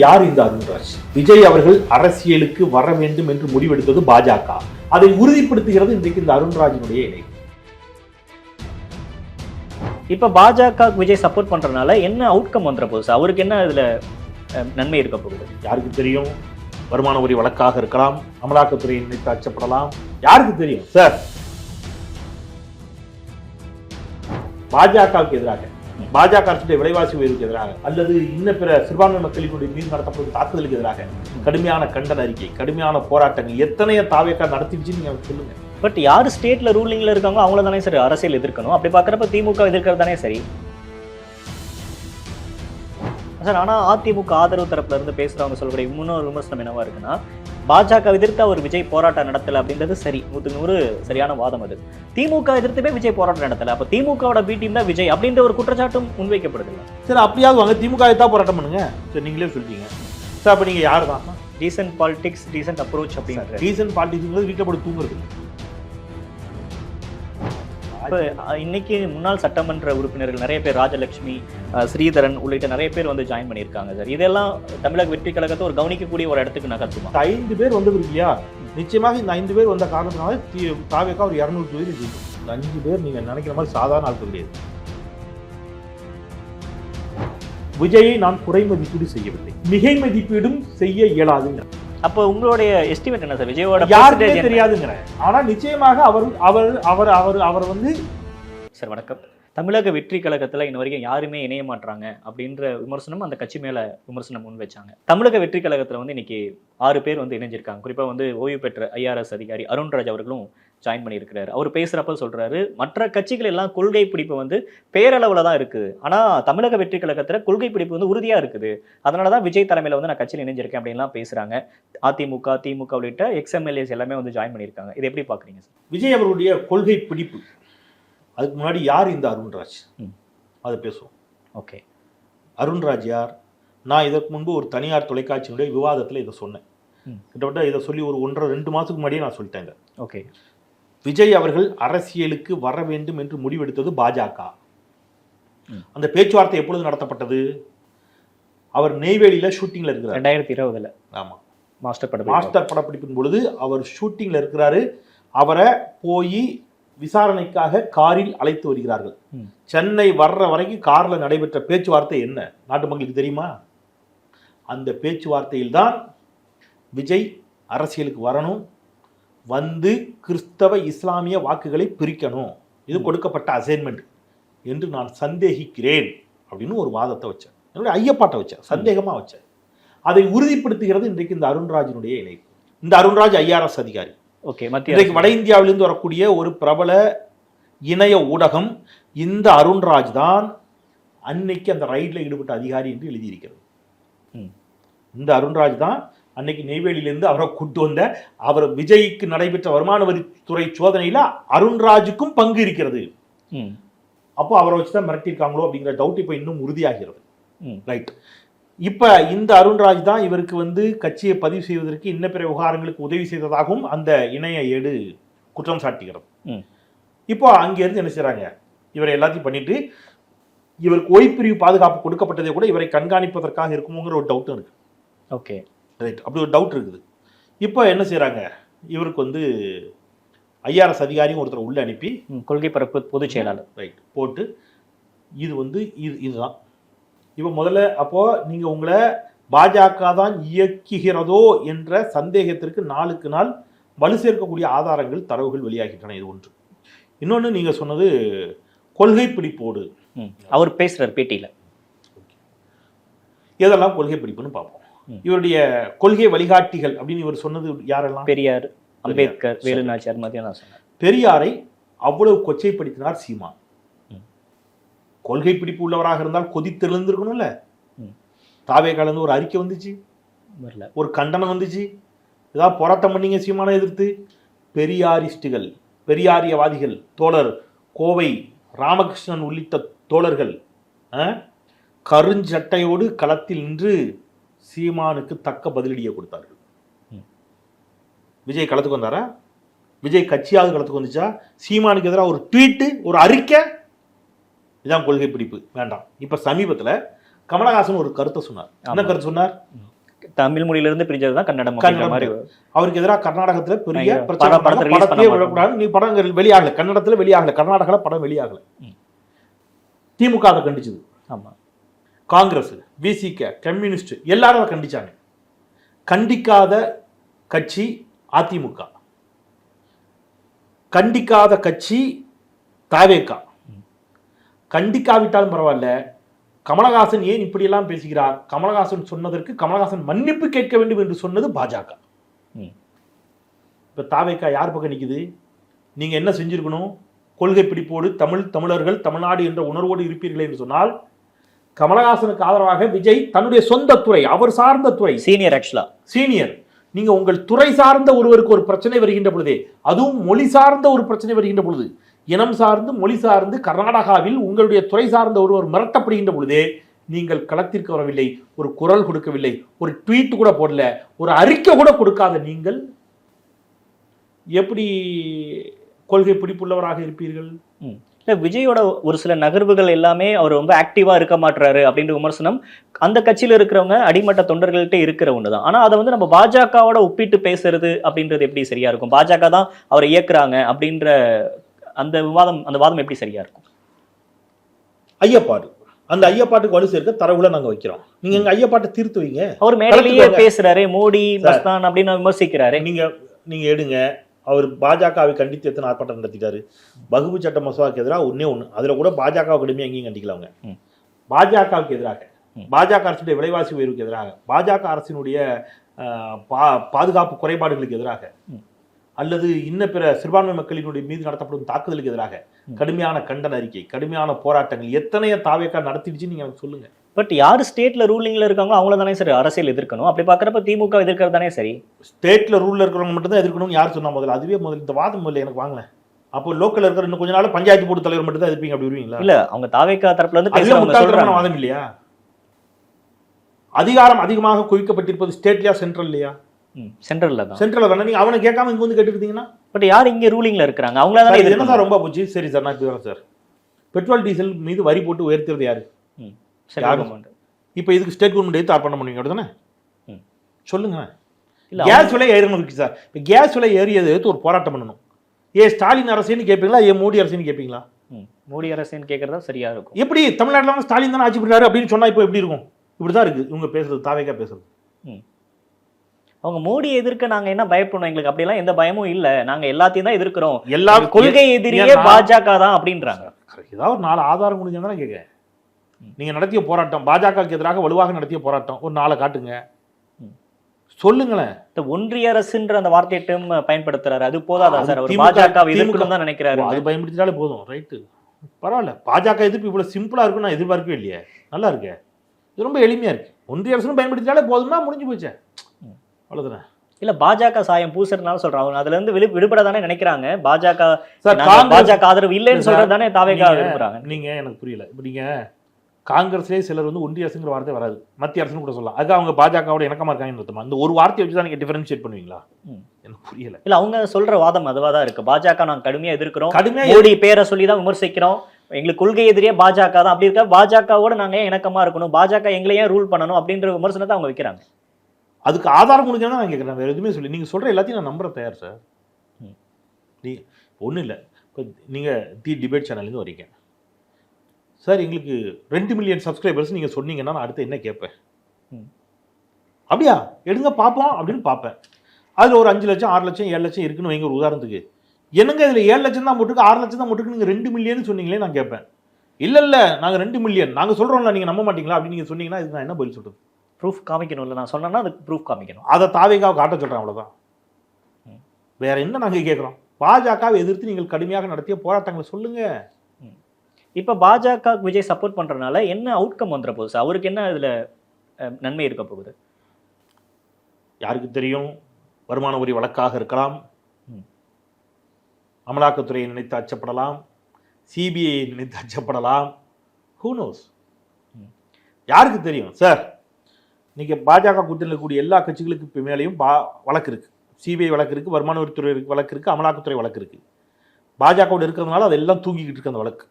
யார் இந்த அருண்ராஜ் விஜய் அவர்கள் அரசியலுக்கு வர வேண்டும் என்று முடிவெடுத்தது பாஜக. அதை உறுதிப்படுத்துகிறது இன்றைக்கு இந்த அருண்ராஜினுடைய இணை. இப்ப பாஜக விஜய் சப்போர்ட் பண்றதுனால என்ன அவுட்கம் வந்துட போகுது அவருக்கு என்ன இதுல நன்மை இருக்க போகுது? யாருக்கு தெரியும்? வருமான வரி வழக்காக இருக்கலாம் அமலாக்கத்துறை நினைத்து அச்சப்படலாம் யாருக்கு தெரியும்? சார் பாஜகவுக்கு எதிராக. பாஜக அரசுடைய விலைவாசி உயர்வுக்கு எதிராக அல்லது இன்ன பிற சிறுபான்மை மக்களினுடைய மீது நடத்தப்படும் தாக்குதலுக்கு எதிராக கடுமையான கண்டன அறிக்கை கடுமையான போராட்டங்கள் எத்தனைய தாவேக்கா நடத்திடுச்சு நீங்க சொல்லுங்க. பட் யார் ஸ்டேட்ல ரூலிங்ல இருக்காங்களோ அவங்கள தானே சரி அரசியல் எதிர்க்கணும். அப்படி பாக்குறப்ப திமுக எதிர்க்கிறது தானே சரி. சார் ஆனா அதிமுக ஆதரவு தரப்புல இருந்து பேசுறவங்க சொல்லக்கூடிய இன்னொரு விமர்சனம் என்னவா இருக்குன்னா பாஜக எதிர்த்து அவர் விஜய் போராட்டம் நடத்தல அப்படின்றது சரி. நூத்துக்கு நூறு சரியான வாதம் அது. திமுக எதிர்த்துமே விஜய் போராட்டம் நடத்தல. அப்ப திமுகவோட பி டீம் தான் விஜய் அப்படின்ற ஒரு குற்றச்சாட்டும் முன்வைக்கப்படுது. சரி அப்படியாவது வாங்க. திமுக தான் போராட்டம் பண்ணுங்க. சரி நீங்களே சொல்லிட்டீங்க சார் அப்ப நீங்க யார்? தான் டீசென்ட் பாலிடிக்ஸ் டீசென்ட் அப்ரோச் அப்படின்ற ரீசன் பார்ட்டிங்கிறது வீட்டை போட்டு தூங்குறது. இப்போ இன்னைக்கு முன்னாள் சட்டமன்ற உறுப்பினர்கள் நிறைய பேர் ராஜலட்சுமி ஸ்ரீதரன் உள்ளிட்ட நிறைய பேர் வந்து ஜாயின் பண்ணியிருக்காங்க சார். இதெல்லாம் தமிழக வெற்றி கழகத்தை ஒரு கவனிக்கக்கூடிய ஒரு இடத்துக்கு நகர்த்துமா? ஐந்து பேர் வந்தது இல்லையா நிச்சயமாக இந்த ஐந்து பேர் வந்த காரணத்தினால தாவேக்கா ஒரு இரநூறு தொகுதி ஜெயிக்கும். இந்த அஞ்சு பேர் நீங்க நினைக்கிற மாதிரி சாதாரண ஆட்கள் கிடையாது. விஜயை நான் குறை மதிப்பீடு செய்யவில்லை. மிகை மதிப்பீடும் செய்ய இயலாதுங்க அப்போ உங்களுடைய எஸ்டிமேட் என்ன சார் விஜயோட யாருமே? தெரியாதுங்கிறேன் ஆனா நிச்சயமாக அவர் அவர் அவர் அவர் அவர் வந்து சார் வணக்கம். தமிழக வெற்றி கழகத்துல இன்ன வரைக்கும் யாருமே இணைய மாட்றாங்க அப்படின்ற விமர்சனம் அந்த கட்சி மேல விமர்சனம் முன் வச்சாங்க. தமிழக வெற்றி கழகத்துல வந்து இன்னைக்கு ஆறு பேர் வந்து இணைஞ்சிருக்காங்க. குறிப்பா வந்து ஓய்வு பெற்ற ஐஆர்எஸ் அதிகாரி அருண்ராஜ் அவர்களும் ஜாயின் பண்ணியிருக்கிறாரு. அவர் பேசுறப்ப சொல்றாரு மற்ற கட்சிகள் எல்லாம் கொள்கை பிடிப்பு வந்து பேரளவுல தான் இருக்குது. ஆனா தமிழக வெற்றி கழகத்துல கொள்கை பிடிப்பு வந்து உறுதியா இருக்குது. அதனாலதான் விஜய் தலைமையில வந்து நான் கட்சியில் இணைஞ்சிருக்கேன் அப்படின்லாம் பேசுறாங்க. அதிமுக திமுக உள்ளிட்ட எக்ஸ்எம்எல்ஏஸ் எல்லாமே வந்து ஜாயின் பண்ணியிருக்காங்க. இது எப்படி பாக்குறீங்க சார்? விஜய் அவர்களுடைய கொள்கை பிடிப்பு. அதுக்கு முன்னாடி யார் இந்த அருண்ராஜ்? ம். அதை பேசுவோம். ஓகே. அருண்ராஜ் யார்? நான் இதற்கு முன்பு ஒரு தனியார் தொலைக்காட்சியினுடைய விவாதத்தில் இதை சொன்னேன். கிட்டத்தட்ட இதை சொல்லி ஒரு ஒன்றரை ரெண்டு மாதத்துக்கு முன்னாடியே நான் சொல்லிட்டேங்க. ஓகே. விஜய் அவர்கள் அரசியலுக்கு வர வேண்டும் என்று முடிவெடுத்தது பாஜக. அந்த பேச்சுவார்த்தை எப்பொழுது நடத்தப்பட்டது? அவர் நெய்வேலியில ஷூட்டிங்ல இருக்கிறார். ரெண்டாயிரத்தி இருபதுல. ஆமா. மாஸ்டர் படம் மாஸ்டர் படப்பிடிப்பின் பொழுது அவர் ஷூட்டிங்ல இருக்கிறாரு. அவரை போய் விசாரணைக்காக காரில் அழைத்து வருகிறார்கள். சென்னை வர்ற வரைக்கும் கார்ல நடைபெற்ற பேச்சுவார்த்தை என்ன? நாட்டு மக்களுக்கு தெரியுமா? அந்த பேச்சுவார்த்தையில் தான் விஜய் அரசியலுக்கு வரணும். வந்து கிறிஸ்தவ இஸ்லாமிய வாக்குகளை பிரிக்கணும். இது கொடுக்கப்பட்ட அசைன்மெண்ட் என்று நான் சந்தேகிக்கிறேன். அப்படின்னு ஒரு வாதத்தை வச்சேன் என்னுடைய ஐயப்பாட்டை வச்சேன் சந்தேகமா வச்சேன் அதை உறுதிப்படுத்துகிறது இன்றைக்கு இந்த அருண்ராஜினுடைய இணைப்பு. இந்த அருண்ராஜ் ஐஆர்எஸ் அதிகாரி. ஓகே இன்றைக்கு. வட இந்தியாவிலிருந்து வரக்கூடிய ஒரு பிரபல இணைய ஊடகம் இந்த அருண்ராஜ் தான் அன்னைக்கு அந்த ரைடில் ஈடுபட்ட அதிகாரி என்று எழுதியிருக்கிறது. இந்த அருண்ராஜ் தான் அன்னைக்கு நெய்வேலியிலிருந்து அவரை கூட்டு வந்த அவர் விஜய்க்கு நடைபெற்ற வருமான வரித்துறை சோதனையில அருண்ராஜுக்கும் பங்கு இருக்கிறது. ம், அப்போ அவரை வச்சு தான் மிரட்டியிருக்காங்களோ அப்படிங்கிற டவுட் இப்போ இன்னும் உறுதியாகிறது. ரைட் இப்போ இந்த அருண்ராஜ் தான் இவருக்கு வந்து கட்சியை பதிவு செய்வதற்கு இன்ன பிற விவகாரங்களுக்கு உதவி செய்ததாகவும் அந்த இணைய ஏடு குற்றம் சாட்டுகிறது. ம். இப்போ அங்கேருந்து என்ன செய்றாங்க? இவரை எல்லாத்தையும் பண்ணிட்டு இவருக்கு ஓய்ப்பிரிவு பாதுகாப்பு கொடுக்கப்பட்டதே கூட இவரை கண்காணிப்பதற்காக இருக்குமோங்கிற ஒரு டவுட்டும் இருக்கு. ஓகே. ரைட் அப்படி ஒரு டவுட் இருக்குது. இப்போ என்ன செய்றாங்க? இவருக்கு வந்து ஐஆர்எஸ் அதிகாரியும் ஒருத்தர் உள்ள அனுப்பி கொள்கை பரப்பு பொதுச் செயலாளர். ரைட் போட்டு இது வந்து இது இதுதான். இப்போ முதல்ல அப்போ நீங்க உங்களை பாஜக தான் இயக்குகிறதோ என்ற சந்தேகத்திற்கு நாளுக்கு நாள் வலு சேர்க்கக்கூடிய ஆதாரங்கள் தரவுகள் வெளியாகின்றன. இது ஒன்று. இன்னொன்று நீங்க சொன்னது கொள்கை பிடிப்போடு. அவர் பேசுறாரு பேட்டியில. எதெல்லாம் கொள்கை பிடிப்புன்னு பார்ப்போம். இவருடைய கொள்கை வழிகாட்டிகள் அப்படின்னு இவர் சொன்னது யாரெல்லாம்? பெரியார் அம்பேத்கர் சரி. வேலு நாச்சியார் மதியம் நான் சொன்னேன். பெரியாரை அவ்வளவு கொச்சைப்படுத்தினார் சீமான். ம். கொள்கை பிடிப்பு உள்ளவராக இருந்தால் கொதித்தெழுந்திருக்கணும்ல. தாவே கலந்து ஒரு அறிக்கை வந்துச்சு. வரல. ஒரு கண்டனம் வந்துச்சு. ஏதாவது போராட்டம் பண்ணீங்க சீமானை எதிர்த்து? பெரியாரிஸ்டுகள் பெரியாரியவாதிகள் தோழர் கோவை ராமகிருஷ்ணன் உள்ளிட்ட தோழர்கள் கருஞ்சட்டையோடு களத்தில் நின்று சீமானுக்கு தக்க பதிலடியை கொடுத்தார்கள். விஜய் களத்துக்கு வந்தாரா? விஜய் கட்சியாவது களத்துக்கு வந்துச்சா? சீமானுக்கு எதிராக ஒரு ட்வீட்டு ஒரு அறிக்கை? இதான் கொள்கை பிடிப்பு. வேண்டாம். இப்போ சமீபத்தில் கமலஹாசன் ஒரு கருத்தை சொன்னார். என்ன. கருத்து சொன்னார்? தமிழ் மொழியில இருந்து பிரிஞ்சது தான் கன்னடம் அவருக்கு எதிராக கர்நாடகத்துல பெரிய படம் படத்தையே விடக்கூடாது. நீ படங்கள் வெளியாகல. கன்னடத்துல வெளியாகல. கர்நாடகால படம் வெளியாகல. திமுக அதை கண்டிச்சது. ஆமா. காங்கிரஸ் விசிக கம்யூனிஸ்ட் எல்லாரும் அதை கண்டிச்சாங்க. கண்டிக்காத கட்சி அதிமுக கண்டிக்காத கட்சி தாவேகா கண்டிக்காவிட்டாலும் பரவாயில்ல. கமலஹாசன் ஏன் இப்படியெல்லாம் பேசுகிறார்? கமலஹாசன் சொன்னதற்கு கமலஹாசன் மன்னிப்பு கேட்க வேண்டும் என்று சொன்னது பாஜக. இப்ப தாவேக்கா யார் பக்கம் நிக்குது? நீங்க என்ன செஞ்சிருக்கணும்? கொள்கை பிடிப்போடு தமிழ் தமிழர்கள் தமிழ்நாடு என்ற உணர்வோடு இருப்பீர்கள் என்று சொன்னால் கமலஹாசனுக்கு ஆதரவாக விஜய் தன்னுடைய சொந்த துறை அவர் சார்ந்த துறை. சீனியர் ஆக்சுவலா சீனியர் நீங்க உங்கள் துறை சார்ந்த ஒருவருக்கு ஒரு பிரச்சனை வருகின்ற பொழுதே அதுவும் மொழி சார்ந்த ஒரு பிரச்சனை வருகின்ற பொழுது இனம் சார்ந்து மொழி சார்ந்து கர்நாடகாவில் உங்களுடைய துறை சார்ந்த ஒருவர் மிரட்டப்படுகின்ற பொழுதே நீங்கள் களத்திற்கு வரவில்லை ஒரு குரல் கொடுக்கவில்லை ஒரு ட்வீட் கூட போடல ஒரு அறிக்கை கூட கொடுக்காத நீங்கள் எப்படி கொள்கை பிடிப்புள்ளவராக இருப்பீர்கள்? இல்ல விஜயோட ஒரு சில நகர்வுகள் எல்லாமே அவர் ரொம்ப ஆக்டிவா இருக்க மாட்டாரு அப்படின்ற விமர்சனம் அந்த கட்சியில இருக்கிறவங்க அடிமட்ட தொண்டர்கள்ட்ட இருக்கிற ஒண்ணுதான். ஆனா அதை வந்து நம்ம பாஜகவோட ஒப்பிட்டு பேசுறது அப்படின்றது எப்படி சரியா இருக்கும்? பாஜக தான் அவரை இயக்குறாங்க அப்படின்ற அந்த விவாதம் அந்த வாதம் எப்படி சரியா இருக்கும்? ஐயப்பாடு. அந்த ஐயப்பாட்டுக்கு வலு சேர்க்க தரவுல நாங்க வைக்கிறோம். நீங்க எங்க ஐயப்பாட்டை தீர்த்து வைங்க. அவர் கலந்துக்கோங்க. பேசுறாரு மோடி மஸ்தான் அப்படின்னு விமர்சிக்கிறாரு. நீங்க நீங்க எடுங்க. அவர் பாஜகவை கண்டித்து எத்தனை ஆர்ப்பாட்டம் நடத்திட்டாரு? வகுப்பு சட்ட மசோதாவுக்கு எதிராக ஒண்ணே ஒண்ணு. அதுல கூட பாஜக கடுமையாக எங்கேயும் கண்டிக்கல அவங்க. பாஜகவுக்கு எதிராக. பாஜக அரசுடைய விலைவாசி உயர்வுக்கு எதிராக. பாஜக அரசினுடைய பா- பாதுகாப்பு குறைபாடுகளுக்கு எதிராக. அல்லது இன்ன பிற சிறுபான்மை மக்களினுடைய மீது நடத்தப்படும் தாக்குதலுக்கு எதிராக. கடுமையான கண்டன அறிக்கை கடுமையான போராட்டங்கள். எத்தனைய தாவேக்கா நடத்திடுச்சுன்னு நீங்க எனக்கு சொல்லுங்க. பட் யார் ஸ்டேட்ல ரூலிங்ல இருக்காங்களோ அவங்கள தானே சரி அரசியல் எதிர்க்கணும். அப்படி பாக்குறப்ப திமுக எதிர்க்கிறது தானே சரி. ஸ்டேட்ல ரூல்ல இருக்கிறவங்க மட்டும் தான் எதிர்க்கணும்னு யார் சொன்னா முதல்ல? அதுவே முதல்ல இந்த வாதம் முதல்ல எனக்கு வாங்கல. அப்போ லோக்கல்ல இருக்கிற இன்னும் கொஞ்ச நாள் பஞ்சாயத்து போர்டு தலைவர் மட்டும் தான் எதிர்ப்பீங்க அப்படி வருவீங்களா? இல்ல அவங்க தாவேக்கா தரப்புல இருந்து வாதம் இல்லையா? அதிகாரம் அதிகமாக குவிக்கப்பட்டிருப்பது ஸ்டேட்லயா சென்ட்ரல் இல்லையா சென்ட்ரல்ல தான். சென்ட்ரல் தானே? நீங்க அவனை கேட்காம இங்க வந்து கேட்டுக்கிட்டீங்கன்னா பட் யார் இங்க ரூலிங்ல இருக்கிறாங்க? அவங்கள தானே என்ன சார் ரொம்ப போச்சு? சரி சார் நான் சார். பெட்ரோல் டீசல் மீது வரி போட்டு உயர்த்துறது யாரு? கவர்மெண்ட் இப்போ இதுக்கு ஸ்டேட் கவர்மெண்ட் எடுத்து ஆர்ப்பாட்டம் பண்ணுவீங்க அப்படிதானே. சொல்லுங்க இல்ல கேஸ் விலை ஏறணும் இருக்கு சார் இப்போ கேஸ் விலை ஏறியதை எடுத்து ஒரு போராட்டம் பண்ணணும். ஏ ஸ்டாலின் அரசுன்னு கேட்பீங்களா ஏ மோடி அரசுன்னு கேட்பீங்களா. மோடி அரசுன்னு கேட்கறதா சரியா இருக்கும். எப்படி தமிழ்நாட்டில் ஸ்டாலின் தானே ஆட்சி பண்ணுறாரு அப்படின்னு சொன்னா இப்போ எப்படி இருக்கும்? இப்படி தான் இருக்கு. இவங்க பேசுறது தாவேக்கா பேசுறது. அவங்க மோடி எதிர்க்க நாங்க என்ன பயப்படணும்? எங்களுக்கு அப்படிலாம் எந்த பயமும் இல்ல. நாங்க எல்லாத்தையும் தான் எதிர்க்கிறோம். எல்லா கொள்கை எதிரியே பாஜக தான் அப்படின்றாங்க. ஏதாவது ஒரு நாலு ஆதாரம் முடிஞ்சா தான் கேட்க நீங்க நடத்திய போராட்டம் பாஜகவுக்கு எதிராக வலுவாக நடத்திய போராட்டம் ஒரு நாளை காட்டுங்க. சொல்லுங்களேன். இந்த ஒன்றிய அரசுன்ற அந்த வார்த்தையட்டும் பயன்படுத்துறாரு. அது போதாதா சார்? அவர் பாஜக எதிர்க்கணும் தான் நினைக்கிறாரு. அது பயன்படுத்தினாலே போதும். ரைட்டு பரவாயில்ல. பாஜக எதிர்ப்பு இவ்வளவு சிம்பிளா இருக்குன்னு நான் எதிர்பார்க்கவே இல்லையே. நல்லா இருக்கே. இது ரொம்ப எளிமையா இருக்கு. ஒன்றிய அரசுன்னு பயன்படுத்தினாலே போதும்னா முடிஞ்சு போச்சே. ம். அவ்வளவுதானே? இல்ல பாஜக சாயம் பூசுறதுனால சொல்றாங்க. அவங்க அதுல இருந்து விழு விடுபட தானே நினைக்கிறாங்க. பாஜக பாஜக ஆதரவு இல்லைன்னு சார், சொல்றது தானே தாவேகா நீங்க- விரும்புறாங்க. நீங்க எனக்கு புரியல. இப்போ நீங்க காங்கிரஸ்லேயே சிலர் வந்து ஒன்றிய அரசுங்கிற வார்த்தை வராது. மத்திய அரசுன்னு கூட சொல்லலாம். அதுக்கு அவங்க பாஜகவோட இணக்கமா இருக்காங்கன்னு அர்த்தமா? அந்த ஒரு வார்த்தையை வச்சு தான் நீங்க டிஃபரன்ஷியேட் பண்ணுவீங்களா. எனக்கு புரியல. இல்ல அவங்க சொல்ற வாதம் அதுவா தான் இருக்கு. பாஜக நாங்க கடுமையா எதிர்க்கிறோம். கடுமையா மோடி பேரை சொல்லி தான் விமர்சிக்கிறோம். எங்களுக்கு கொள்கை எதிரியே பாஜக தான். அப்படி இருக்க? பாஜகவோட நாங்க ஏன் இணக்கமா இருக்கணும்? பாஜக எங்களை ஏன் ரூல் பண்ணணும்? அப்படின்ற விமர்சனத்தை அவங்க வைக்கிறாங்க. அதுக்கு ஆதாரம் முடிஞ்சா நான் கேட்குறேன் வேறு எதுவுமே சொல்லி நீங்கள் சொல்கிற எல்லாத்தையும் நான் நம்புற தயார் சார். ம். நீ ஒன்றும் இல்லை. இப்போ நீங்கள் தி டிபேட் சேனல்லேருந்து வரீங்க. சார் எங்களுக்கு ரெண்டு மில்லியன் சப்ஸ்கிரைபர்ஸ் நீங்கள் சொன்னீங்கன்னா நான் அடுத்து என்ன கேட்பேன்? ம். அப்படியா? எடுங்க பார்ப்போம் அப்படின்னு பார்ப்பேன். அதில் ஒரு அஞ்சு லட்சம் ஆறு லட்சம் ஏழு லட்சம் இருக்குன்னு வைங்க ஒரு உதாரணத்துக்கு. என்னங்க இதில் ஏழு லட்சம் தான் போட்டுருக்கு ஆறு லட்சம் தான் போட்டுருக்கு நீங்கள் ரெண்டு மில்லியன் சொன்னீங்களே நான் கேட்பேன். இல்லை இல்லை நாங்கள் ரெண்டு மில்லியன் நாங்கள் சொல்கிறோம்ல நீங்கள் நம்ப மாட்டீங்களா? அப்படின்னு நீங்கள் சொன்னீங்கன்னா இதுக்கு நான் என்ன பதில் சொல்கிறது ப்ரூஃப் காமிக்கணும்ல நான் சொன்னேன்னா அதுக்கு ப்ரூஃப் காமிக்கணும். அதை தாவேகாவை காட்ட சொல்கிறேன் அவ்வளோதான் ம். வேற என்ன நாங்கள் கேட்குறோம்? பாஜகவை எதிர்த்து நீங்கள் கடுமையாக நடத்திய போராட்டங்களை சொல்லுங்க. இப்ப பாஜக விஜய் சப்போர்ட் பண்றதுனால என்ன அவுட்கம் வந்துட போகுது? சார் அவருக்கு என்ன இதுல நன்மை இருக்க போகுது? யாருக்கு தெரியும்? வருமான வரி வழக்காக இருக்கலாம். ம். அமலாக்கத்துறையை நினைத்து அச்சப்படலாம். சிபிஐ நினைத்து அச்சப்படலாம். ஹூ நோஸ் ம். யாருக்கு தெரியும்? சார் இன்னைக்கு பாஜக கூட்டணியில் இருக்கக்கூடிய எல்லா கட்சிகளுக்கு இப்போ மேலேயும் பா வழக்கு இருக்கு. சிபிஐ வழக்கு இருக்கு வருமான வரித்துறை வழக்கு இருக்கு அமலாக்கத்துறை வழக்கு இருக்கு. பாஜகவோட இருக்கிறதுனால அதெல்லாம் தூங்கிக்கிட்டு இருக்கு அந்த வழக்கு.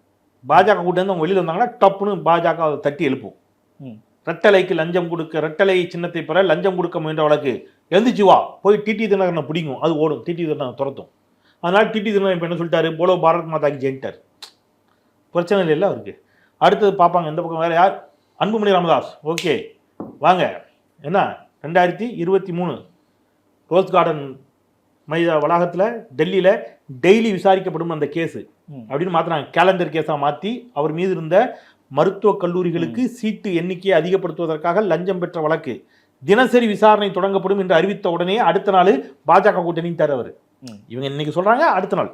பாஜக கூட்டணி அவங்க வெளியில் வந்தாங்கன்னா டப்புன்னு பாஜக தட்டி எழுப்பும். ம். ரெட்டலைக்கு லஞ்சம் கொடுக்க ரெட்டலை சின்னத்தை பெற லஞ்சம் கொடுக்க முயன்ற வழக்கு எழுந்துச்சு வா போய் டிடி தினகரனை பிடிக்கும் அது ஓடும். டிடி தினகரனை துரத்தும். அதனால டிடி தினகரன் இப்போ என்ன சொல்லிட்டாரு? போலோ பாரத் மாதாக்கு ஜெயின்ட்டார். பிரச்சனை இல்லைல்ல அவருக்கு. அடுத்தது பார்ப்பாங்க இந்த பக்கம் வேற யார்? அன்புமணி ராமதாஸ். ஓகே. வாங்க. என்ன? ரெண்டாயிரத்தி இருபத்தி மூணு ரோஸ் கார்டன் மைதா வளாகத்தில் டெல்லியில் டெய்லி விசாரிக்கப்படும் அந்த கேஸு. அப்படின்னு மாற்றினாங்க கேலண்டர் கேஸாக மாற்றி அவர் மீது இருந்த மருத்துவக் கல்லூரிகளுக்கு சீட்டு எண்ணிக்கையை அதிகப்படுத்துவதற்காக லஞ்சம் பெற்ற வழக்கு. தினசரி விசாரணை தொடங்கப்படும் என்று அறிவித்த உடனே அடுத்த நாள் பாஜக கூட்டணிட்டார் அவர். ம். இவங்க இன்னைக்கு சொல்றாங்க அடுத்த நாள்.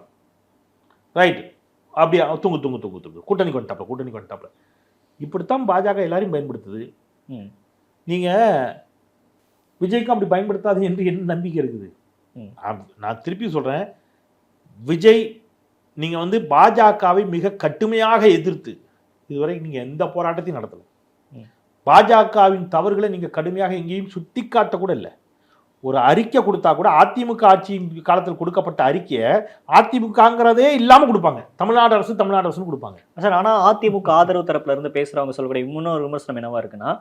ரைட் அப்படியே தூங்கு தூங்கு தூங்கு தூங்கு. கூட்டணிக்கு வந்துட்டாப்ல கூட்டணிக்கு வந்துட்டாப்ல. இப்படித்தான் பாஜக எல்லாரையும் பயன்படுத்துது. ம். நீங்க விஜய்க்கும் அப்படி பயன்படுத்தாது என்று என்ன நம்பிக்கை இருக்குது? நான் திருப்பி சொல்றேன். விஜய் நீங்க வந்து பாஜகவை மிக கடுமையாக எதிர்த்து இதுவரை நீங்க எந்த போராட்டத்தையும் நடத்தல. பாஜகவின் தவறுகளை நீங்க கடுமையாக எங்கேயும் சுட்டிக்காட்ட கூட இல்லை. ஒரு அறிக்கை கொடுத்தா கூட அதிமுக ஆட்சி காலத்தில் கொடுக்கப்பட்ட அறிக்கையை அதிமுகங்கிறதே இல்லாம கொடுப்பாங்க. தமிழ்நாடு அரசு தமிழ்நாடு அரசுன்னு கொடுப்பாங்க. சார் ஆனா அதிமுக ஆதரவு தரப்புல இருந்து பேசுறவங்க சொல்லக்கூடிய இன்னொரு விமர்சனம் என்னவா இருக்குன்னா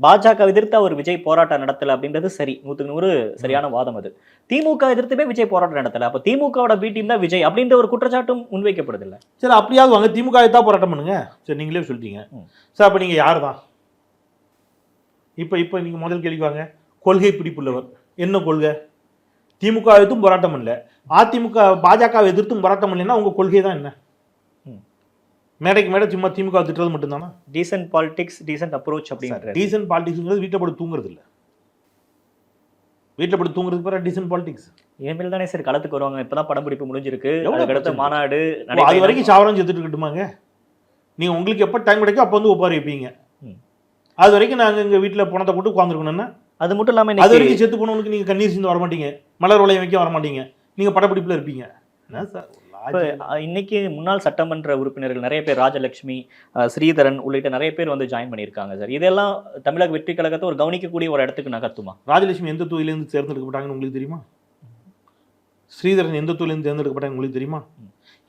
பாஜக எதிர்த்து அவர் விஜய் போராட்டம் நடத்தல அப்படின்றது சரி. நூத்துக்கு நூறு சரியான வாதம் அது. திமுக எதிர்த்துமே விஜய் போராட்டம் நடத்தல. அப்ப திமுகவோட பி டீம் தான் விஜய் அப்படின்ற ஒரு குற்றச்சாட்டும் முன்வைக்கப்படுது இல்ல? சரி அப்படியாவது வாங்க. திமுக தான் போராட்டம் பண்ணுங்க. சரி நீங்களே சொல்லிட்டீங்க. சார் அப்போ நீங்கள் யார் தான் இப்போ இப்போ நீங்கள் முதல் கேள்வி வாங்க. கொள்கை பிடிப்புள்ளவர். என்ன கொள்கை? திமுக எதிர்த்தும் போராட்டம் பண்ணல அதிமுக பாஜகவை எதிர்த்தும் போராட்டம் பண்ணலைன்னா உங்கள் கொள்கை தான் என்ன. மேடைக்கு மேடை சும்மா திமுக திட்டுறது மட்டும்தானா? டீசென்ட் பாலிடிக்ஸ் டீசென்ட் அப்ரோச் அப்படின்ற டீசன்ட் பாலிடிக்ஸ்ங்கிறது வீட்டில் படுத்து தூங்குறது இல்லை. வீட்டில் படுத்து தூங்குறதுக்கு பேர் டீசன்ட் பாலிடிக்ஸ் இனிமேல் தானே சார் களத்துக்கு வருவாங்க. இப்பதான் படம் பிடிப்பு முடிஞ்சிருக்கு. பிரச்சனை? மாநாடு அது. வரைக்கும் சாவரம் செத்துட்டு இருக்கட்டுமாங்க? நீங்கள் உங்களுக்கு எப்போ டைம் கிடைக்கும் அப்போ வந்து ஒப்பாரி வைப்பீங்க. அது வரைக்கும் நாங்கள் எங்கள் வீட்டில் பணத்தை போட்டு உட்காந்துருக்கணும்னா அது மட்டும் இல்லாம அது வரைக்கும் செத்து போனவனுக்கு நீங்கள் கண்ணீர் சிந்து வர மாட்டீங்க மலர் வளையம் வைக்க வர மாட்டீங்க நீங்கள் படப்பிடிப்பில் இருப்பீங்க. என்ன சார் இப்ப, இன்னைக்கு முன்னாள் சட்டமன்ற உறுப்பினர்கள் நிறைய பேர் ராஜலட்சுமி ஸ்ரீதரன் உள்ளிட்ட நிறைய பேர் வந்து ஜாயின் பண்ணியிருக்காங்க சார். இதெல்லாம் தமிழக வெற்றி கழகத்தை ஒரு கவனிக்கக்கூடிய ஒரு இடத்துக்கு நகர்த்துமா? ராஜலட்சுமி எந்த தொகுதியிலேருந்து தேர்ந்தெடுக்கப்பட்டாங்கன்னு உங்களுக்கு தெரியுமா? ஸ்ரீதரன் எந்த தொகுதியிலேருந்து தேர்ந்தெடுக்கப்பட்டாங்க உங்களுக்கு தெரியுமா?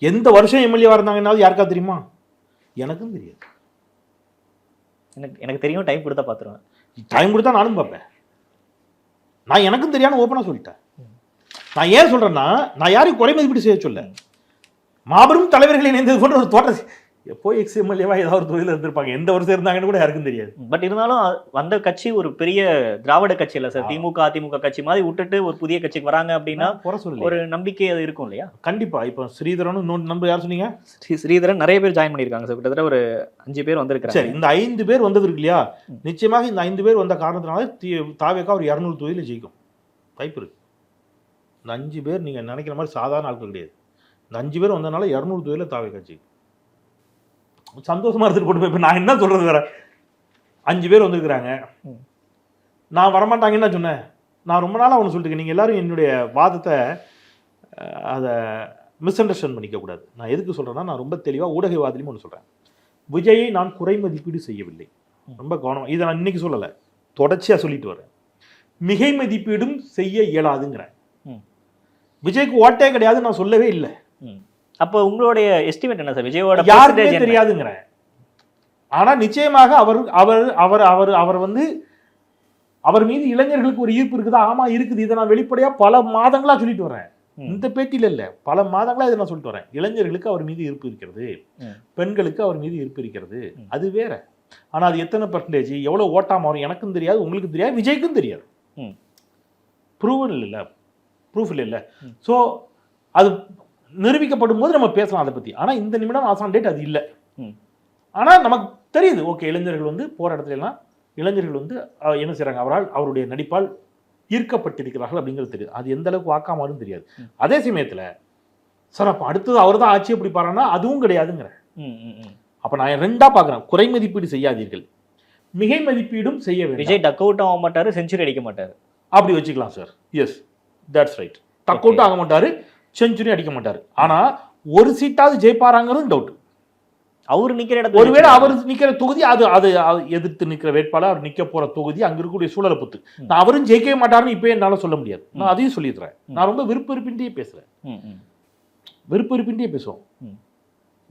எந்த வருஷம் எம்எல்ஏவாக இருந்தாங்கன்னாவது யாருக்கா தெரியுமா? எனக்கும் தெரியாது. எனக்கு எனக்கு தெரியும் டைம் கொடுத்தா பார்த்துருவேன் டைம் கொடுத்தா நானும் பார்ப்பேன். நான் எனக்கும் தெரியாம ஓப்பனாக சொல்லிட்டேன். நான் ஏன் சொல்கிறேன்னா நான் யாரையும் குறை மதிப்பீடு செய்ய சொல்ல. மாபெரும் தலைவர்கள் இணைந்தது போன்ற ஒரு தோட்ட எப்போ எக்ஸ் எம்எல்ஏவா ஏதாவது ஒரு தொழில் இருந்திருப்பாங்க. எந்த வருஷம் இருந்தாங்கன்னு கூட யாருக்கும் தெரியாது. பட் இருந்தாலும் வந்த கட்சி ஒரு பெரிய திராவிட கட்சி இல்ல சார். திமுக அதிமுக கட்சி மாதிரி விட்டுட்டு ஒரு புதிய கட்சிக்கு வராங்க அப்படின்னா ஒரு நம்பிக்கை அது இருக்கும் இல்லையா? கண்டிப்பா. இப்போ ஸ்ரீதரன் இன்னொன்று நம்பர் யார் சொன்னீங்க? ஸ்ரீ ஸ்ரீதரன் நிறைய பேர் ஜாயின் பண்ணியிருக்காங்க சார் கிட்டத்தட்ட ஒரு அஞ்சு பேர் வந்திருக்காங்க சரி இந்த ஐந்து பேர் வந்தது இருக்கு இல்லையா. நிச்சயமாக இந்த ஐந்து பேர் வந்த காரணத்தினால தாவேக்கா ஒரு இரநூறு தொகுதியில் ஜெயிக்கும். வாய்ப்பு இருக்கு. இந்த அஞ்சு பேர் நீங்க நினைக்கிற மாதிரி சாதாரண ஆட்கள் கிடையாது. இந்த அஞ்சு பேர் வந்ததுனால இரநூறு தொகுதியில் தாவேக்கா ஜெயிக்கும். சந்தோஷமா இருந்துட்டு போட்டு இப்போ நான் என்ன சொல்றது வேற? அஞ்சு பேர் வந்திருக்கிறாங்க. நான் வரமாட்டாங்கன்னு நான் சொன்னேன். நான் ரொம்ப நாளாக ஒன்று சொல்லிட்டு நீங்கள் எல்லாரும் என்னுடைய வாதத்தை அதை மிஸ் அண்டர்ஸ்டாண்ட் பண்ணிக்கக்கூடாது நான் எதுக்கு சொல்கிறேன்னா நான் ரொம்ப தெளிவாக ஊடகவாதிலையும் ஒன்று சொல்கிறேன் விஜயை நான் குறை மதிப்பீடு செய்யவில்லை. ரொம்ப கவனம் இதை நான் இன்னைக்கு சொல்லலை. தொடர்ச்சியாக சொல்லிட்டு வரேன். மிகை மதிப்பீடும் செய்ய இயலாதுங்கிறேன். விஜய்க்கு ஓட்டே கிடையாது நான் சொல்லவே இல்லை. அப்போ உங்களுடைய எஸ்டிமேட் என்ன சார் விஜயோட யாருமே? தெரியாதுங்கிறேன் ஆனா நிச்சயமாக அவர் அவர் அவர் அவர் அவர் வந்து அவர் மீது இளைஞர்களுக்கு ஒரு ஈர்ப்பு இருக்குதா? ஆமா இருக்குது. இதை நான் வெளிப்படையா பல மாதங்களா சொல்லிட்டு வரேன். இந்த பேட்டியில இல்ல. பல மாதங்களா இதை நான் சொல்லிட்டு வரேன் இளைஞர்களுக்கு அவர் மீது ஈர்ப்பு இருக்கிறது. பெண்களுக்கு அவர் மீது ஈர்ப்பு இருக்கிறது. அது வேற. ஆனா அது எத்தனை பர்சன்டேஜ் எவ்வளவு ஓட்டா மாறும் எனக்கும் தெரியாது உங்களுக்கும் தெரியாது விஜய்க்கும் தெரியாது. ப்ரூவன் இல்ல. ப்ரூஃப் இல்ல. ஸோ அது நிரூபிக்கப்படும் போது நம்ம பேசலாம் அதை பத்தி. ஆனா இந்த நிமிடம் ஆசான் டேட் அது இல்லை. ம். ஆனா நமக்கு தெரியுது. ஓகே இளைஞர்கள் வந்து போற இடத்துல எல்லாம் இளைஞர்கள் வந்து என்ன செய்றாங்க? அவரால் அவருடைய நடிப்பால் ஈர்க்கப்பட்டிருக்கிறார்கள் அப்படிங்கிறது தெரியுது. அது எந்த அளவுக்கு வாக்காமாலும் தெரியாது. அதே சமயத்துல சார் அப்ப அடுத்தது அவர் தான் ஆட்சி எப்படி பாருன்னா அதுவும் கிடையாதுங்கிற. அப்ப நான் ரெண்டா பார்க்கறேன் குறை மதிப்பீடு செய்யாதீர்கள். மிகை மதிப்பீடும் செய்ய வேண்டும். விஜய் டக் அவுட் ஆக மாட்டாரு செஞ்சுரி அடிக்க மாட்டாரு. அப்படி வச்சுக்கலாம் sir. Yes that's right duck out ஆக மாட்டாரு. செஞ்சுரி அடிக்க மாட்டாரு ஆனா ஒரு சீட்டாவது ஜெயிப்பாராங்கிறது டவுட் அவர் நிக்கிற இடத்துல ஒருவேளை அவர் நிக்கிற தொகுதி அது அது எதிர்த்து நிக்கிற வேட்பாளர் அவர் நிக்க போற தொகுதி அங்க இருக்கக்கூடிய சூழலை பொறுத்து ம். நான் அவரும் ஜெயிக்கவே மாட்டாருன்னு இப்போ என்னால சொல்ல முடியாது நான். அதையும் சொல்லிடுறேன். நான் ரொம்ப விருப்ப ம், ம். விருப்ப இருப்பின்றியே பேசுவோம்.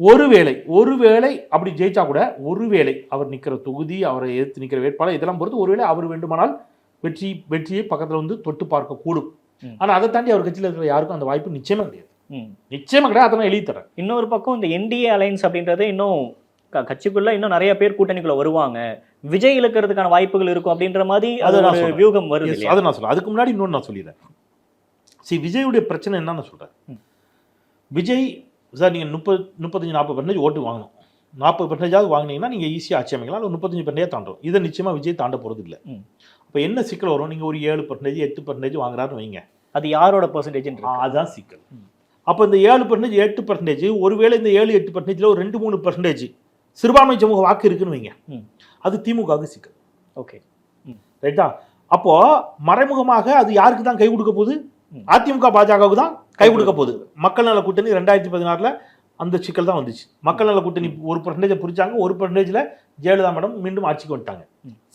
ஒருவேளை ஒருவேளை அப்படி ஜெயிச்சா கூட ஒருவேளை அவர் நிக்கிற தொகுதி அவரை எதிர்த்து நிக்கிற வேட்பாளர் இதெல்லாம் பொறுத்து ஒருவேளை அவர் வேண்டுமானால் வெற்றி வெற்றியை பக்கத்துல வந்து தொட்டு பார்க்க கூடும் ம். ஆனா அதை தாண்டி அவர் கட்சியில் இருக்கிற யாருக்கும் அந்த வாய்ப்பு நிச்சயமா கிடையாது. ம். நிச்சயமா கிடையாது. அதை நான் எழுதி தரேன். இன்னொரு பக்கம் இந்த என்டிஏ அலைன்ஸ் அப்படின்றது இன்னும் கட்சிக்குள்ள இன்னும் நிறைய பேர் கூட்டணிக்குள்ள வருவாங்க. விஜய் இழுக்கிறதுக்கான வாய்ப்புகள் இருக்கும் அப்படின்ற மாதிரி அது அதை நான். வியூகம் வருது அதை நான் சொல்றேன். அதுக்கு முன்னாடி இன்னொன்று நான் சொல்லிடுறேன். சரி விஜயுடைய பிரச்சனை என்னன்னு சொல்றேன். ம். விஜய் சார் நீங்கள் முப்பது முப்பத்தஞ்சு நாற்பது பர்சன்டேஜ் ஓட்டு வாங்கணும். நாற்பது பர்சன்டேஜாவது வாங்கினீங்கன்னா நீங்கள் ஈஸியாக ஆட்சி அமைக்கலாம் இல்லை முப்பத்தஞ்சு பர்சன்டேஜ் தாண்டும். இதை நிச்சயமாக விஜய் தாண்ட போகிறது இல்லை ம். அப்போ என்ன சிக்கல் வரும்? நீங்கள் ஒரு ஏழு பர்சன்டேஜ் எட்டு பர்சன்டேஜ் வாங்குறாருன்னு வைங்க. அது யாரோட பெர்சன்டேஜ் அதுதான் சிக்கல். அப்போ இந்த ஏழு பர்சன்டேஜ் எட்டு பர்சன்டேஜ் ஒருவேளை இந்த ஏழு எட்டு பர்சன்டேஜில் ஒரு ரெண்டு மூணு பர்சன்டேஜ் சிறுபான்மை சமூக வாக்கு இருக்குன்னு வைங்க. அது திமுகவுக்கு சிக்கல். ஓகே. ரைட்டா அப்போ மறைமுகமாக அது யாருக்கு தான் கை கொடுக்க போகுது. அதிமுக பாஜகவுக்கு தான் கை கொடுக்க போகுது. மக்கள் நல கூட்டணி ரெண்டாயிரத்தி பதினாறுல அந்த சிக்கல் தான் வந்துச்சு. மக்கள் நல கூட்டணி ஒரு பர்சன்டேஜ் பிரிச்சாங்க. ஒரு பர்சன்டேஜ்ல ஜெயலலிதா மேடம் மீண்டும் ஆட்சிக்கு வந்துட்டாங்க.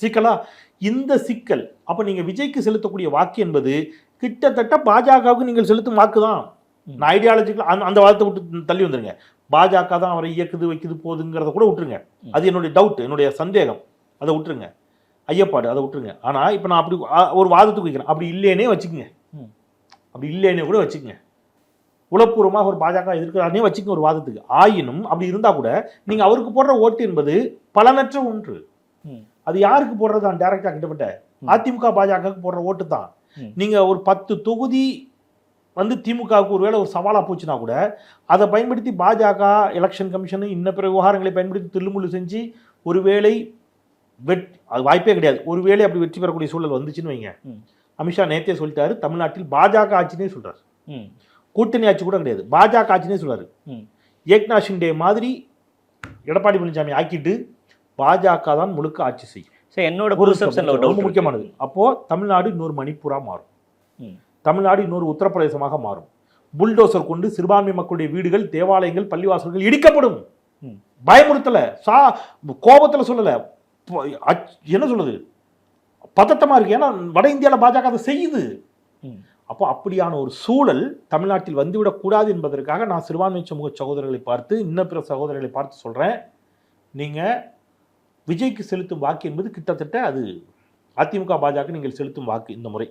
சிக்கலா? இந்த சிக்கல். அப்ப நீங்க விஜய்க்கு செலுத்தக்கூடிய வாக்கு என்பது கிட்டத்தட்ட பாஜகவுக்கு நீங்கள் செலுத்தும் வாக்கு தான். நான் ஐடியாலஜிக்கல் அந்த அந்த வாதத்தை விட்டு தள்ளி வந்துருங்க. பாஜக தான் அவரை இயக்குது வைக்குது போகுதுங்கிறத கூட விட்டுருங்க. அது என்னுடைய டவுட் என்னுடைய சந்தேகம். அதை விட்டுருங்க. ஐயப்பாடு அதை விட்டுருங்க. ஆனா இப்போ நான் அப்படி ஒரு வாதத்துக்கு வைக்கிறேன். அப்படி இல்லைன்னே வச்சுக்கோங்க. அப்படி இல்லைன்னே கூட வச்சுக்கோங்க. உளப்பூர்வமாக ஒரு பாஜக எதிர்க்கிறானே வச்சுக்கோங்க ஒரு வாதத்துக்கு. ஆயினும் அப்படி இருந்தா கூட நீங்க அவருக்கு போடுற ஓட்டு என்பது பலனற்ற ஒன்று. அது யாருக்கு போடுறது? டைரக்டா கிட்டத்தட்ட ம். அதிமுக பாஜகவுக்கு போடுற ஓட்டு தான். ம். நீங்க ஒரு பத்து தொகுதி வந்து திமுகவுக்கு ஒருவேளை ஒரு சவாலா போச்சுன்னா கூட அதை பயன்படுத்தி பாஜக எலெக்ஷன் கமிஷன் இன்ன பிற விவகாரங்களை பயன்படுத்தி தில்லுமுள்ளு செஞ்சு ஒருவேளை வெட் அது வாய்ப்பே கிடையாது. ஒருவேளை அப்படி வெற்றி பெறக்கூடிய சூழல் வந்துச்சுன்னு வைங்க. அமித்ஷா நேத்தே சொல்லிட்டாரு தமிழ்நாட்டில் பாஜக ஆட்சினே சொல்றாரு. ம். கூட்டணி ஆட்சி கூட கிடையாது. பாஜக ஆட்சினே சொல்றாரு. ம். ஏக்நாத் ஷிண்டே மாதிரி எடப்பாடி பழனிசாமி ஆக்கிட்டு பாஜக தான் முழுக்க ஆட்சி செய்யும். என்னோட ஒரு ஒரு டவுட் முக்கியமானது. அப்போ தமிழ்நாடு இன்னொரு மணிப்பூரா மாறும். தமிழ்நாடு இன்னொரு உத்தரப்பிரதேசமாக மாறும். புல்டோசர் கொண்டு சிறுபான்மை மக்களுடைய வீடுகள் தேவாலயங்கள் பள்ளிவாசல்கள் இடிக்கப்படும். பயமுறுத்தல சா கோபத்துல சொல்லல. என்ன சொல்லுது பதட்டமா இருக்கு. ஏன்னா வட இந்தியால பாஜக அதை செய்யுது. அப்போ அப்படியான ஒரு சூழல் தமிழ்நாட்டில் வந்துவிடக் கூடாது என்பதற்காக நான் சிறுபான்மை சமூக சகோதரர்களை பார்த்து இன்ன பிற சகோதரர்களை பார்த்து சொல்றேன். நீங்க விஜய்க்கு செலுத்தும் வாக்கு என்பது கிட்டத்தட்ட அது அதிமுக பாஜக நீங்கள் செலுத்தும் வாக்கு இந்த முறை.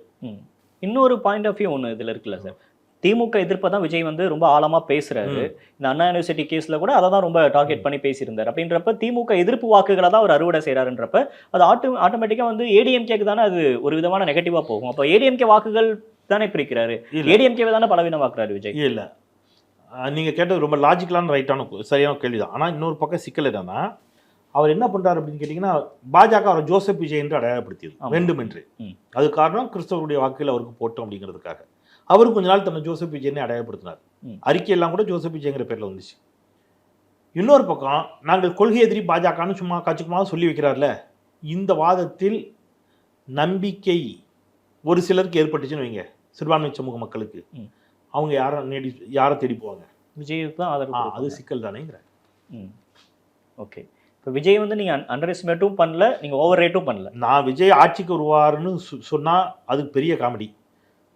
இன்னொரு பாயிண்ட் ஆஃப் வியூ ஒன்று இதில் இருக்குல்ல சார். திமுக எதிர்ப்பை தான் விஜய் வந்து ரொம்ப ஆழமா பேசுறாரு. இந்த அண்ணா யூனிவர்சிட்டி கேஸ்ல கூட அதை தான் ரொம்ப டார்கெட் பண்ணி பேசியிருந்தார். அப்படின்றப்ப திமுக எதிர்ப்பு வாக்குகளை தான் அவர் அறுவடை செய்கிறாருன்றப்ப அது ஆட்டோ ஆட்டோமேட்டிக்காக வந்து ஏடிஎம்கேக்கு தானே அது ஒரு விதமான நெகட்டிவாக போகும். அப்போ ஏடிஎம்கே வாக்குகள் தானே பிரிக்கிறாரு. இல்ல. ஏடிஎம்கேவை தானே பலவீனமாக்குறாரு விஜய். இல்ல. அஹ் நீங்க கேட்டது ரொம்ப லாஜிக்கலான ரைட்டான சரியான கேள்விதான். ஆனா இன்னொரு பக்கம் சிக்கல் என்னன்னா அவர் என்ன பண்றாரு அப்படின்னு கேட்டீங்கன்னா பாஜக அவரை ஜோசப் விஜய் என்று அடையாளப்படுத்தியது. ஆமா. வேண்டுமென்று. ம். அது காரணம் கிறிஸ்தவருடைய வாக்குகள் அவருக்கு போட்டோம் அப்படிங்கிறதுக்காக. அவர் கொஞ்ச நாள் தன்னை ஜோசப் விஜய்னே அடையாளப்படுத்தினார். அறிக்கையெல்லாம் கூட ஜோசப் விஜய்ங்கிற பேர்ல வந்துச்சு. இன்னொரு பக்கம் நாங்கள் கொள்கை எதிரி பாஜகன்னு சும்மா காட்சிக்குமா சொல்லி வைக்கிறார்ல. இந்த வாதத்தில் நம்பிக்கை ஒரு சிலருக்கு ஏற்பட்டுச்சுன்னு வைங்க. சிறுபான்மை சமூக மக்களுக்கு. அவங்க யாரை நேடி யாரை தேடி போவாங்க? விஜய்க்கு தான். அது சிக்கல் தானேங்கிற ஓகே. இப்போ விஜய் வந்து நீங்க அண்டர் எஸ்டிமேட்டும் பண்ணல நீங்க ஓவர் ரேட்டும் பண்ணல. நான் விஜய் ஆட்சிக்கு வருவாருன்னு சொ- சொன்னா அது பெரிய காமெடி.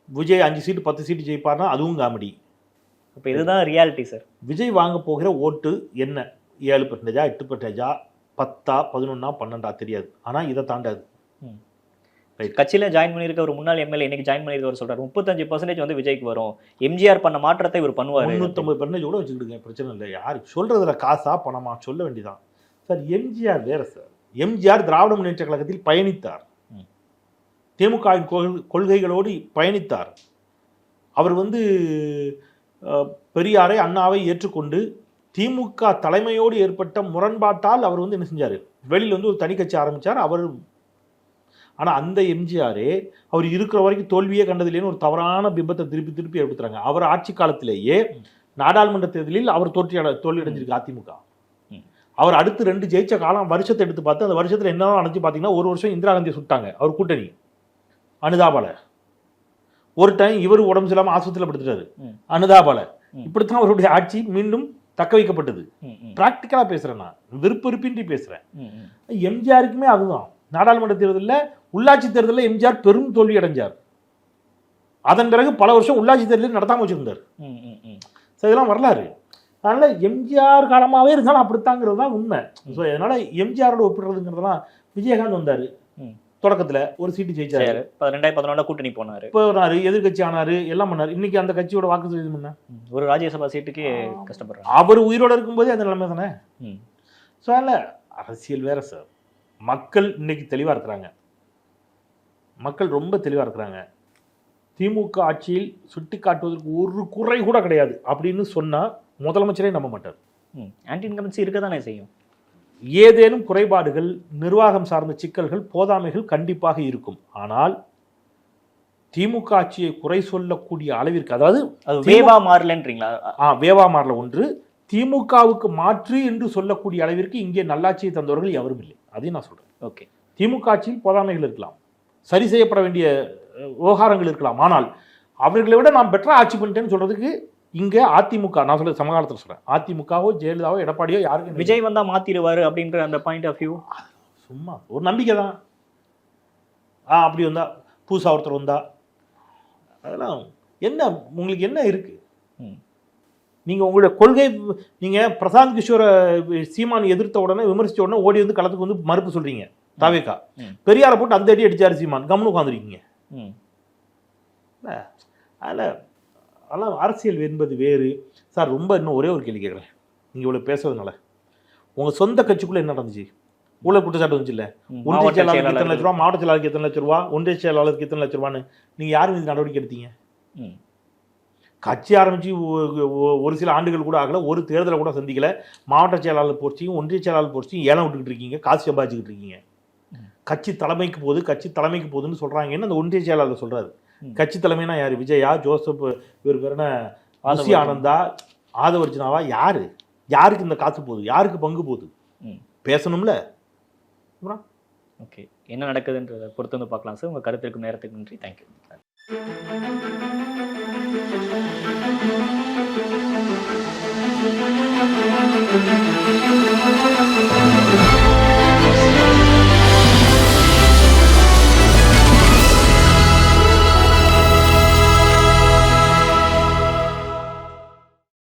விஜய் அஞ்சு சீட்டு பத்து சீட்டு ஜெயிப்பார்னா அதுவும் காமெடி. இப்போ இதுதான் ரியாலிட்டி சார் விஜய் வாங்க போகிற ஓட்டு என்ன? ஏழு பர்சன்டேஜா எட்டு பர்சன்டேஜா பத்தா பதினொன்னா பன்னெண்டா தெரியாது. ஆனா இதை தாண்டாது கட்சியில ஜாயின் பண்ணியிருக்க ஒரு முன்னாள் எம்எல்ஏ இன்னைக்கு ஜாயின் பண்ணியிருக்கவர் சொல்றாரு முப்பத்தஞ்சு பர்சன்டேஜ் வந்து விஜய்க்கு வரும். எம்ஜிஆர் பண்ண மாற்றத்தை இவர் பண்ணுவாரு. முந்நூற்றம்பது பர்சன்டேஜ் கூட வச்சுக்கிடுங்க பிரச்சனை இல்லை. யாருக்கு சொல்றதுல காசா பணமா? சொல்ல வேண்டியதான் சார் எம்ஜிஆர் வேற சார். எம்ஜிஆர் திராவிட முன்னேற்ற கழகத்தில் பயணித்தார். திமுகவின் கொள்- கொள்கைகளோடு பயணித்தார். அவர் வந்து பெரியாரை அண்ணாவை ஏற்றுக்கொண்டு திமுக தலைமையோடு ஏற்பட்ட முரண்பாட்டால் அவர் வந்து என்ன செஞ்சார்? வெளியில் வந்து ஒரு தனி கட்சி ஆரம்பிச்சார். அவர் ஆனால் அந்த எம்ஜிஆரே அவர் இருக்கிற வரைக்கும் தோல்வியே கண்டதில்லைன்னு ஒரு தவறான பிம்பத்தை திருப்பி திருப்பி ஏற்படுத்துறாங்க. அவர் ஆட்சி காலத்திலேயே நாடாளுமன்ற தேர்தலில் அவர் தோல்வி அடை தோல்வி அடைஞ்சிருக்கு அதிமுக. அவர் அடுத்து ரெண்டு ஜெயிச்ச காலம் வருஷத்தை எடுத்து பார்த்து அந்த வருஷத்துல என்ன அடைஞ்சு பார்த்தீங்கன்னா ஒரு வருஷம் இந்திரா காந்தியை சுட்டாங்க. அவர் கூட்டணி. அனுதாபால. ஒரு டைம் இவர் உடம்பு சரியில்லாம ஆஸ்பத்திரியில் படுத்துட்டாரு. அனுதாபால. இப்படித்தான் அவருடைய ஆட்சி மீண்டும் தக்க வைக்கப்பட்டது. ம், ம், பிராக்டிக்கலா பேசுறேன் நான். விருப்ப விருப்பின்றி ம். எம்ஜிஆருக்குமே அதுதான். நாடாளுமன்ற தேர்தலில் உள்ளாட்சி தேர்தலில் எம்ஜிஆர் பெரும் தோல்வி அடைஞ்சார். அதன் பிறகு பல வருஷம் உள்ளாட்சி தேர்தலில் நடத்தாம வச்சிருந்தார். ஸோ இதெல்லாம் வரலாறு. அதனால எம்ஜிஆர் காலமாவே இருந்தாலும் அப்படித்தாங்கிறது தான் உண்மை. ஸோ அதனால எம்ஜிஆரோட ஒப்பிடுறதுங்கிறதெல்லாம் விஜயகாந்த் வந்தாரு. ம். தொடக்கத்துல ஒரு சீட்டு ஜெயிச்சாரு. ரெண்டாயிரத்தி பதினொன்றுல கூட்டணி போனாரு. போனாரு எதிர்கட்சி ஆனாரு எல்லாம் பண்ணாரு. இன்னைக்கு அந்த கட்சியோட வாக்கு சதவீதம் என்ன. ஒரு ராஜ்யசபா சீட்டுக்கு கஷ்டப்படுறாங்க அவர் உயிரோட இருக்கும்போதே அந்த நிலைமை தானே? ம். ஸோ அதில் அரசியல் வேற சார் மக்கள் இன்னைக்கு தெளிவாக இருக்கிறாங்க. மக்கள் ரொம்ப தெளிவாக இருக்கிறாங்க. திமுக ஆட்சியில் சுட்டி காட்டுவதற்கு ஒரு குறை கூட கிடையாது. அப்படின்னு சொன்னால் முதலமைச்சரே நம்ப மாட்டார். ஆன்டி இன்கம்பன்சி இருக்க தானே செய்யும். ஏதேனும் குறைபாடுகள் நிர்வாகம் சார்ந்த சிக்கல்கள் போதாமைகள் கண்டிப்பாக இருக்கும். ஆனால் திமுக ஆட்சியை குறை சொல்லக்கூடிய அளவிற்கு அதாவது வேவா மாறலன்றீங்களா? ஆ வேவாமாரில் ஒன்று. திமுகவுக்கு மாற்று என்று சொல்லக்கூடிய அளவிற்கு இங்கே நல்லாட்சியை தந்தவர்கள் எவரும் இல்லை. அதையும் நான் சொல்றேன். ஓகே. திமுக ஆட்சியில் போதாமைகள் இருக்கலாம். சரி செய்யப்பட வேண்டிய விவகாரங்கள் இருக்கலாம். ஆனால் அவர்களை விட நான் பெட்டரா ஆட்சி பண்ணிட்டேன்னு சொல்றதுக்கு இங்கே அதிமுக நான் சொல்றது சமகாலத்தில் சொல்றேன். அதிமுகவோ ஜெயலலிதாவோ எடப்பாடியோ யாருக்கும் விஜய் விஜய் வந்தா மாத்திருவாரு அப்படின்ற அந்த பாயிண்ட் ஆஃப் வியூ சும்மா ஒரு நம்பிக்கை தான். ஆ அப்படி வந்தா புதுசா ஒருத்தர் வந்தா அதெல்லாம் என்ன உங்களுக்கு என்ன இருக்கு? ம். நீங்க உங்களுடைய கொள்கை நீங்க பிரசாந்த் கிஷோரை சீமான் எதிர்த்த உடனே விமர்சிச்ச உடனே ஓடி வந்து களத்துக்கு வந்து மறுப்பு சொல்றீங்க தாவேக்கா. பெரியாரை போட்டு அந்த அடி அடிச்சாரு சீமான். கம்னு உட்காந்துருக்கீங்க அதில் அதெல்லாம் அரசியல் என்பது வேறு. சார் ரொம்ப இன்னும் ஒரே ஒரு கேள்வி கேட்குறேன். நீங்கள் இவ்வளோ பேசுறதுனால. உங்கள் சொந்த கட்சிக்குள்ளே என்ன நடந்துச்சு? ஊழல் குற்றச்சாட்டு வந்துச்சு இல்லை? ம். ஒன்றிய செயலாளருக்கு எத்தனை லட்ச ரூபா மாவட்ட செயலாளருக்கு எத்தனை லட்ச ரூபா ஒன்றிய செயலாளருக்கு எத்தனை லட்ச ரூபான்னு நீங்கள் யார் மீது நடவடிக்கை எடுத்தீங்க. கட்சி ஒ- ஒரு சில ஆண்டுகள் கூட ஆகல. ஒரு தேர்தலை கூட சந்திக்கல. மாவட்ட செயலாளர் போஸ்டையும் ஒன்றிய செயலாளர் போஸ்டையும் ஏலம் விட்டுக்கிட்டு இருக்கீங்க காசு சம்பாதிச்சுக்கிட்டு இருக்கீங்க. கட்சி தலைமைக்கு போகுது கட்சி தலைமைக்கு போகுதுன்னு சொல்றாங்கன்னு அந்த ஒன்றிய செயலாளர் சொல்றாரு. ம். கட்சி தலைமைனா யாரு? விஜயா ஜோசப் இவர் பேர் என்ன? ருசி ஆனந்தா ஆதவர்ஜுனாவா? யாரு? யாருக்கு இந்த காசு போகுது? யாருக்கு பங்கு போகுது. பேசணும்ல? ஓகே. என்ன நடக்குதுன்றதை பொறுத்து வந்து பார்க்கலாம் சார். உங்க கருத்திற்கும் நேரத்துக்கு நன்றி. Thank you